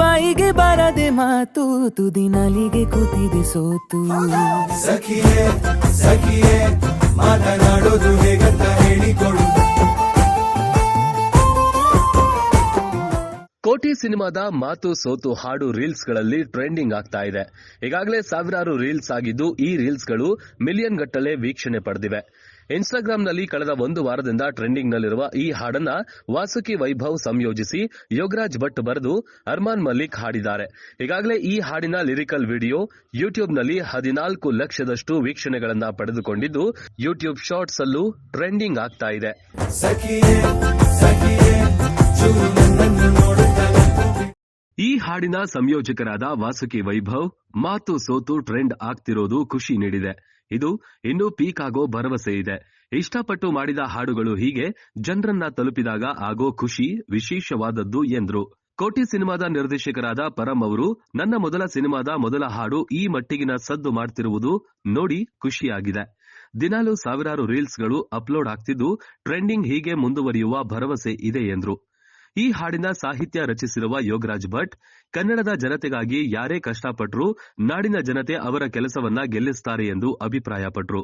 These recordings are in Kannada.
ಬಾಯಿಗೆ ಬರದೆ ಮಾತು ತುದಿ ನಲಿಗೆ ಕೂತಿದೆ ಸೋತು. ಸಖಿಯೇ ಸಖಿಯೇ ಮಾತನಾಡೋದು ಹೇಗಂತ ಹೇಳಿಕೊಡು. ಕೋಟಿ ಸಿನಿಮಾದ ಮಾತು ಸೋತು ಹಾಡು ರೀಲ್ಸ್ಗಳಲ್ಲಿ ಟ್ರೆಂಡಿಂಗ್ ಆಗ್ತಾ ಇದೆ. ಈಗಾಗಲೇ ಸಾವಿರಾರು ರೀಲ್ಸ್ ಆಗಿದ್ದು ಈ ರೀಲ್ಸ್ಗಳು ಮಿಲಿಯನ್ ಗಟ್ಟಲೆ ವೀಕ್ಷಣೆ ಪಡೆದಿವೆ. ಇನ್ಸ್ಟಾಗ್ರಾಂನಲ್ಲಿ ಕಳೆದ ಒಂದು ವಾರದಿಂದ ಟ್ರೆಂಡಿಂಗ್ ನಲ್ಲಿರುವ ಈ ಹಾಡನ್ನ ವಾಸುಕಿ ವೈಭವ್ ಸಂಯೋಜಿಸಿ ಯೋಗರಾಜ್ ಭಟ್ ಬರೆದು ಅರ್ಮಾನ್ ಮಲ್ಲಿಕ್ ಹಾಡಿದ್ದಾರೆ. ಈಗಾಗಲೇ ಈ ಹಾಡಿನ ಲಿರಿಕಲ್ ವಿಡಿಯೋ ಯೂಟ್ಯೂಬ್ನಲ್ಲಿ ಹದಿನಾಲ್ಕು ಲಕ್ಷದಷ್ಟು ವೀಕ್ಷಣೆಗಳನ್ನ ಪಡೆದುಕೊಂಡಿದ್ದು, ಯೂಟ್ಯೂಬ್ ಶಾರ್ಟ್ಸ್ ಅಲ್ಲೂ ಟ್ರೆಂಡಿಂಗ್ ಆಗ್ತಾ ಇದೆ. ಈ ಹಾಡಿನ ಸಂಯೋಜಕರಾದ ವಾಸುಕಿ ವೈಭವ್, ಮಾತು ಸೋತು ಟ್ರೆಂಡ್ ಆಗ್ತಿರೋದು ಖುಷಿ ನೀಡಿದೆ. ಇದು ಇನ್ನೂ ಪೀಕ್ ಆಗೋ ಭರವಸೆ ಇದೆ. ಇಷ್ಟಪಟ್ಟು ಮಾಡಿದ ಹಾಡುಗಳು ಹೀಗೆ ಜನರನ್ನ ತಲುಪಿದಾಗ ಆಗೋ ಖುಷಿ ವಿಶೇಷವಾದದ್ದು ಎಂದ್ರು. ಕೋಟಿ ಸಿನಿಮಾದ ನಿರ್ದೇಶಕರಾದ ಪರಂ ಅವರು, ನನ್ನ ಮೊದಲ ಸಿನಿಮಾದ ಮೊದಲ ಹಾಡು ಈ ಮಟ್ಟಿಗಿನ ಸದ್ದು ಮಾಡ್ತಿರುವುದು ನೋಡಿ ಖುಷಿಯಾಗಿದೆ. ದಿನಾಲು ಸಾವಿರಾರು ರೀಲ್ಸ್ಗಳು ಅಪ್ಲೋಡ್ ಆಗ್ತಿದ್ದು, ಟ್ರೆಂಡಿಂಗ್ ಹೀಗೆ ಮುಂದುವರಿಯುವ ಭರವಸೆ ಇದೆ ಎಂದ್ರು. ಈ ಹಾಡಿನ ಸಾಹಿತ್ಯ ರಚಿಸಿರುವ ಯೋಗರಾಜ್ ಭಟ್ ಕನ್ನಡದ ಜನತೆಗಾಗಿ ಯಾರೇ ಕಷ್ಟಪಟ್ಟರೂ ನಾಡಿನ ಜನತೆ ಅವರ ಕೆಲಸವನ್ನ ಗೆಲ್ಲಿಸುತ್ತಾರೆ ಎಂದು ಅಭಿಪ್ರಾಯಪಟ್ಟರು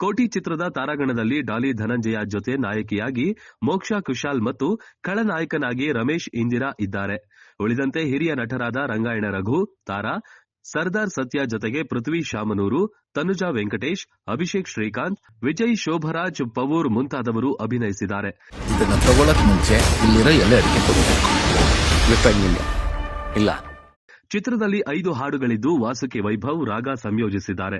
ಕೋಟಿ ಚಿತ್ರದ ತಾರಾಗಣದಲ್ಲಿ ಡಾಲಿ ಧನಂಜಯ ಜೊತೆ ನಾಯಕಿಯಾಗಿ ಮೋಕ್ಷಾ ಕುಶಾಲ್ ಮತ್ತು ಖಳನಾಯಕನಾಗಿ ರಮೇಶ್ ಇಂದಿರಾ ಇದ್ದಾರೆ. ಉಳಿದಂತೆ ಹಿರಿಯ ನಟರಾದ ರಂಗಾಯಣ ರಘು ತಾರಾ ಸರ್ದಾರ್ ಸತ್ಯ ಜೊತೆಗೆ ಪೃಥ್ವಿ ಶಾಮನೂರು, ತನುಜಾ ವೆಂಕಟೇಶ್, ಅಭಿಷೇಕ್ ಶ್ರೀಕಾಂತ್, ವಿಜಯ್ ಶೋಭರಾಜ್ ಪವೂರ್ ಮುಂತಾದವರು ಅಭಿನಯಿಸಿದ್ದಾರೆ. ಇದನ್ನು ಮುಂಚೆ ಇಲ್ಲಿರೋ ಎಲ್ಲ ಅಡಿಕೆ ಇಲ್ಲ. ಚಿತ್ರದಲ್ಲಿ ಐದು ಹಾಡುಗಳಿದ್ದು ವಾಸುಕಿ ವೈಭವ್ ರಾಗ ಸಂಯೋಜಿಸಿದ್ದಾರೆ.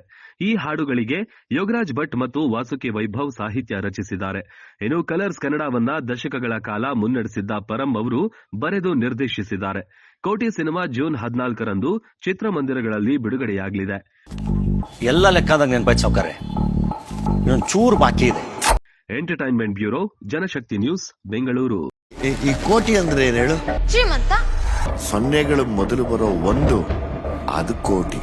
ಈ ಹಾಡುಗಳಿಗೆ ಯೋಗರಾಜ್ ಭಟ್ ಮತ್ತು ವಾಸುಕಿ ವೈಭವ್ ಸಾಹಿತ್ಯ ರಚಿಸಿದ್ದಾರೆ. ಇನ್ನು ಕಲರ್ಸ್ ಕನ್ನಡವನ್ನ ದಶಕಗಳ ಕಾಲ ಮುನ್ನಡೆಸಿದ್ದ ಪರಂ ಅವರು ಬರೆದು ನಿರ್ದೇಶಿಸಿದ್ದಾರೆ. ಕೋಟಿ ಸಿನಿಮಾ ಜೂನ್ ಹದಿನಾಲ್ಕರಂದು ಚಿತ್ರಮಂದಿರಗಳಲ್ಲಿ ಬಿಡುಗಡೆಯಾಗಲಿದೆ. ಎಲ್ಲ ಲೆಕ್ಕದ ನೆನಪಾಯ್ತು ಸಾವ್ಕಾರೆ ಇನ್ನೊಂದು ಚೂರು ಬಾಕಿ ಇದೆ. Entertainment bureau Janashakti news Bengaluru. ಈ ಕೋಟಿ ಅಂದ್ರೆ ಏನು ಹೇಳು? ಶ್ರೀಮಂತ ಸೊನ್ನೆಗಳು ಮೊದಲು ಬರೋ ಒಂದು ಅದು ಕೋಟಿ.